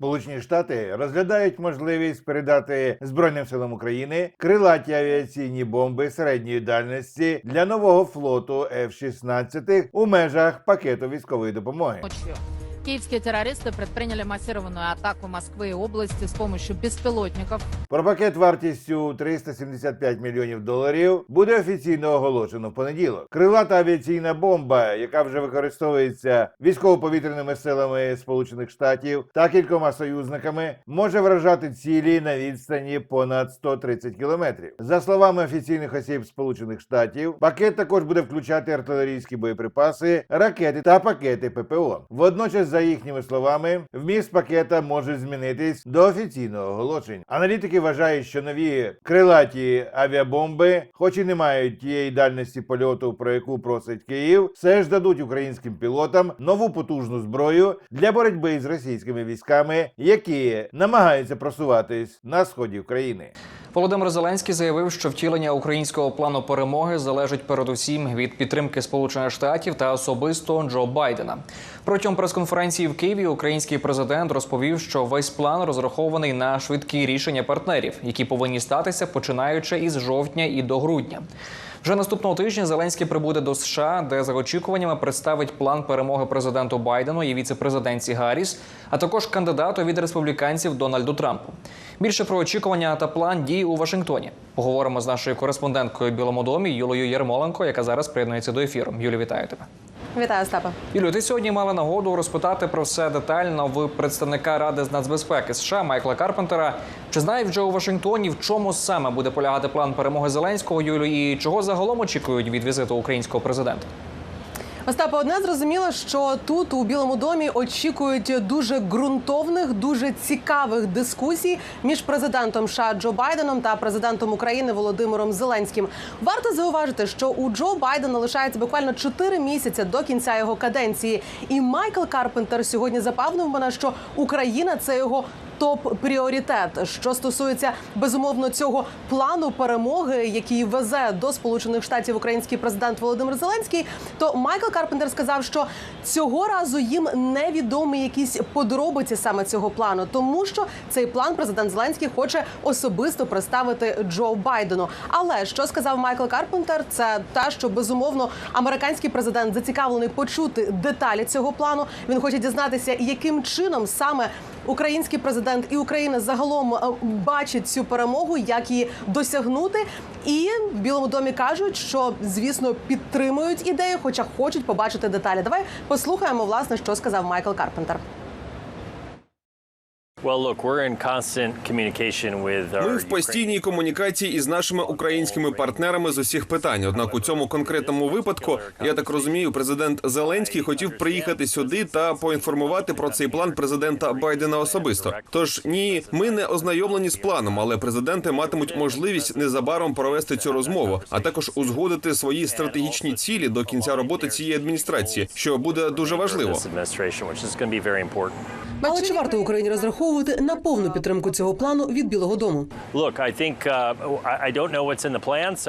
Сполучені Штати розглядають можливість передати Збройним силам України крилаті авіаційні бомби середньої дальності для нового флоту F-16 у межах пакету військової допомоги. Ночью киевские терористы предприняли массированную атаку Москвы и области с помощью беспилотников. Про пакет вартістю 375 мільйонів доларів буде офіційно оголошено в понеділок. Крилата авіаційна бомба, яка вже використовується військово-повітряними силами Сполучених Штатів та кількома союзниками, може вражати цілі на відстані понад 130 кілометрів. За словами офіційних осіб Сполучених Штатів, пакет також буде включати артилерійські боєприпаси, ракети та пакети ППО. Водночас, за їхніми словами, вміст пакета може змінитись до офіційного оголошень. Аналітики вважають, що нові крилаті авіабомби, хоч і не мають тієї дальності польоту, про яку просить Київ, все ж дадуть українським пілотам нову потужну зброю для боротьби з російськими військами, які намагаються просуватись на сході України. Володимир Зеленський заявив, що втілення українського плану перемоги залежить передусім від підтримки Сполучених Штатів та особисто Джо Байдена. Протягом прес-конференції в Києві український президент розповів, що весь план розрахований на швидкі рішення партнерів, які повинні статися починаючи із жовтня і до грудня. Вже наступного тижня Зеленський прибуде до США, де за очікуваннями представить план перемоги президенту Байдену і віце-президентці Гарріс, а також кандидату від республіканців Дональду Трампу. Більше про очікування та план дій у Вашингтоні. Поговоримо з нашою кореспонденткою Білому домі Юлою Єрмоленко, яка зараз приєднується до ефіру. Юлі, вітаю тебе. Вітаю, Остапа. Юлю, ти сьогодні мала нагоду розпитати про все детально в представника Ради з нацбезпеки США Майкла Карпентера. Чи знають вже у Вашингтоні, в чому саме буде полягати план перемоги Зеленського Юлю, і чого загалом очікують від візиту українського президента? Остапе, одне зрозуміло, що тут у Білому домі очікують дуже ґрунтовних, дуже цікавих дискусій між президентом США Джо Байденом та президентом України Володимиром Зеленським. Варто зауважити, що у Джо Байдена лишається буквально 4 місяці до кінця його каденції. І Майкл Карпентер сьогодні запевнив мене, що Україна це його топ-пріоритет. Що стосується безумовно цього плану перемоги, який везе до Сполучених Штатів український президент Володимир Зеленський, то Майкл Карпентер сказав, що цього разу їм невідомі якісь подробиці саме цього плану, тому що цей план президент Зеленський хоче особисто представити Джо Байдену. Але що сказав Майкл Карпентер, це те, що безумовно американський президент зацікавлений почути деталі цього плану. Він хоче дізнатися, яким чином саме український президент і Україна загалом бачить бачать цю перемогу, як її досягнути. І в Білому домі кажуть, що звісно підтримують ідею, хоча хочуть побачити деталі. Давай послухаємо власне, що сказав Майкл Карпентер. Ми в постійній комунікації із нашими українськими партнерами з усіх питань. Однак у цьому конкретному випадку, я так розумію, президент Зеленський хотів приїхати сюди та поінформувати про цей план президента Байдена особисто. Тож ні, ми не ознайомлені з планом, але президенти матимуть можливість незабаром провести цю розмову, а також узгодити свої стратегічні цілі до кінця роботи цієї адміністрації, що буде дуже важливо. this administration, which is going to be very important. Але чи варто Україні розраховувати на повну підтримку цього плану від Білого Дому? Uh,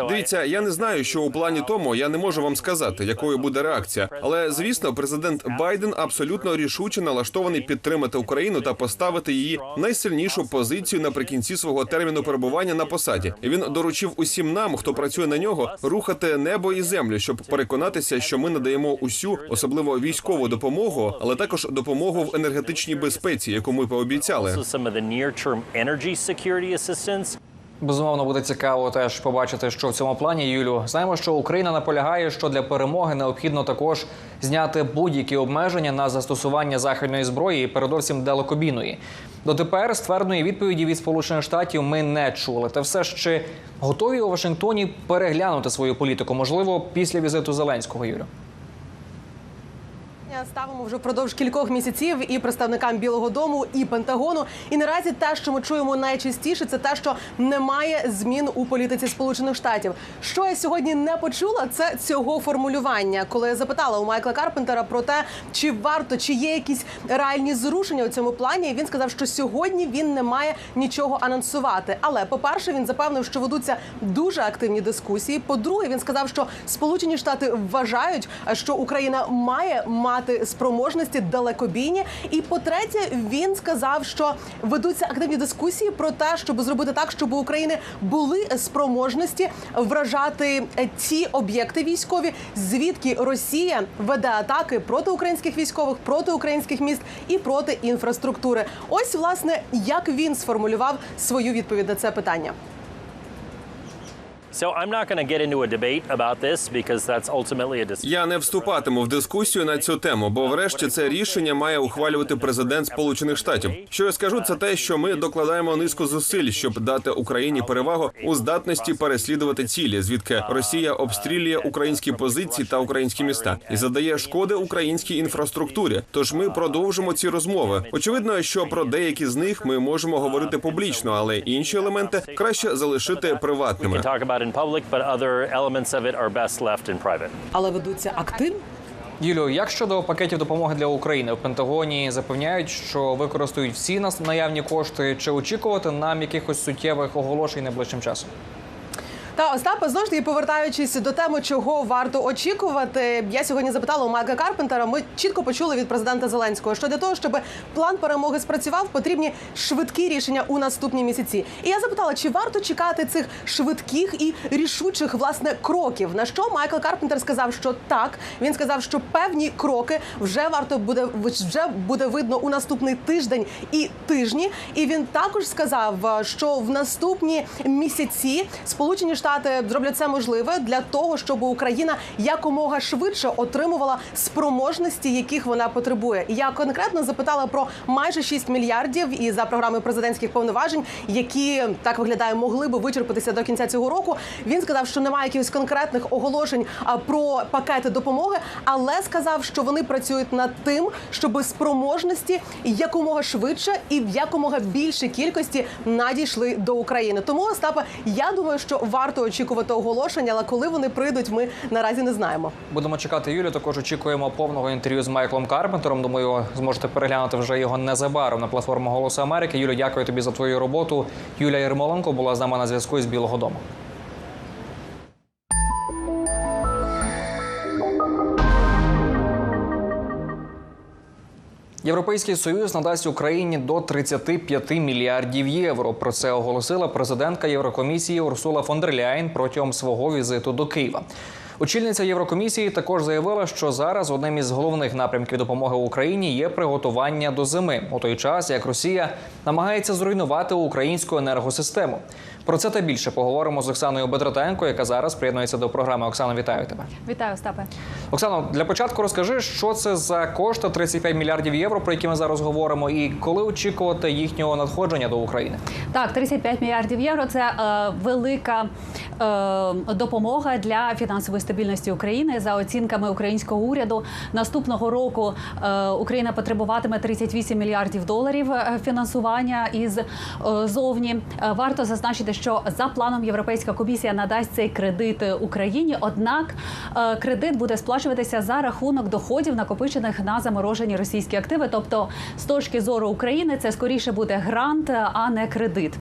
Дивіться, я не знаю, що у плані тому я не можу вам сказати, якою буде реакція. Але звісно, президент Байден абсолютно рішуче налаштований підтримати Україну та поставити її найсильнішу позицію наприкінці свого терміну перебування на посаді. Він доручив усім нам, хто працює на нього, рухати небо і землю, щоб переконатися, що ми надаємо усю, особливо військову допомогу, але також допомогу в енергетичній безпеці, яку ми пообіцяли. Also some of the near-term energy security assistance. Безумовно, буде цікаво теж побачити, що в цьому плані Юлю. Знаємо, що Україна наполягає, що для перемоги необхідно також зняти будь-які обмеження на застосування західної зброї, і передовсім далекобійної. Дотепер ствердної відповіді від Сполучених Штатів ми не чули. Та все ж чи готові у Вашингтоні переглянути свою політику? Можливо, після візиту Зеленського Юлю. Ставимо вже впродовж кількох місяців і представникам Білого Дому, і Пентагону. І наразі те, що ми чуємо найчастіше, це те, що немає змін у політиці Сполучених Штатів. Що я сьогодні не почула, це цього формулювання. Коли я запитала у Майкла Карпентера про те, чи варто, чи є якісь реальні зрушення у цьому плані, він сказав, що сьогодні він не має нічого анонсувати. Але по-перше, він запевнив, що ведуться дуже активні дискусії. По-друге, він сказав, що Сполучені Штати вважають, що Україна має мати мати спроможності далекобійні. І по-третє, він сказав, що ведуться активні дискусії про те, щоб зробити так, щоб у України були спроможності вражати ті об'єкти військові, звідки Росія веде атаки проти українських військових, проти українських міст і проти інфраструктури. Ось власне як він сформулював свою відповідь на це питання. Я не вступатиму в дискусію на цю тему, бо врешті це рішення має ухвалювати президент Сполучених Штатів. Що я скажу, це те, що ми докладаємо низку зусиль, щоб дати Україні перевагу у здатності переслідувати цілі, звідки Росія обстрілює українські позиції та українські міста і задає шкоди українській інфраструктурі. Тож ми продовжимо ці розмови. Очевидно, що про деякі з них ми можемо говорити публічно, але інші елементи краще залишити приватними. In public, but other elements of it are best left in private. Але ведуться актив. Юлію, як щодо пакетів допомоги для України в Пентагоні запевняють, що використають всі нас наявні кошти, чи очікувати нам якихось суттєвих оголошень найближчим часом? Та Остапе, знову ж таки, повертаючись до теми, чого варто очікувати, я сьогодні запитала у Майка Карпентера. Ми чітко почули від президента Зеленського, що для того, щоб план перемоги спрацював, потрібні швидкі рішення у наступні місяці. І я запитала, чи варто чекати цих швидких і рішучих власне кроків. На що Майкл Карпентер сказав, що так. Він сказав, що певні кроки вже варто буде вже буде видно у наступний тиждень і тижні. І він також сказав, що в наступні місяці Сполучені Штати зроблять все можливе для того, щоб Україна якомога швидше отримувала спроможності, яких вона потребує. Я конкретно запитала про майже 6 мільярдів і за програми президентських повноважень, які так виглядає, могли би вичерпатися до кінця цього року. Він сказав, що немає якихось конкретних оголошень про пакети допомоги, але сказав, що вони працюють над тим, щоб спроможності якомога швидше і в якомога більшій кількості надійшли до України. Тому Остапа, я думаю, що варто очікувати оголошення, але коли вони прийдуть, ми наразі не знаємо. Будемо чекати Юлю. Також очікуємо повного інтерв'ю з Майклом Карпентером. Думаю, зможете переглянути вже його незабаром на платформу Голосу Америки. Юлю, дякую тобі за твою роботу. Юлія Єрмоленко була з нами на зв'язку із Білого Дому. Європейський союз надасть Україні до 35 мільярдів євро. Про це оголосила президентка Єврокомісії Урсула фон дер Ляйн протягом свого візиту до Києва. Очільниця Єврокомісії також заявила, що зараз одним із головних напрямків допомоги Україні є приготування до зими у той час, як Росія намагається зруйнувати українську енергосистему. Про це та більше поговоримо з Оксаною Бедратенко, яка зараз приєднується до програми. Оксана, вітаю тебе. Вітаю, Остапе. Оксано, для початку розкажи, що це за кошти 35 мільярдів євро, про які ми зараз говоримо, і коли очікувати їхнього надходження до України. Так, 35 мільярдів євро це е, велика е, допомога для фінансової стабільності України. За оцінками українського уряду, наступного року е, Україна потребуватиме 38 мільярдів доларів е, фінансування із е, зовні. Варто зазначити, що за планом Європейська комісія надасть цей кредит Україні. Однак кредит буде сплачуватися за рахунок доходів, накопичених на заморожені російські активи. Тобто, з точки зору України, це скоріше буде грант, а не кредит.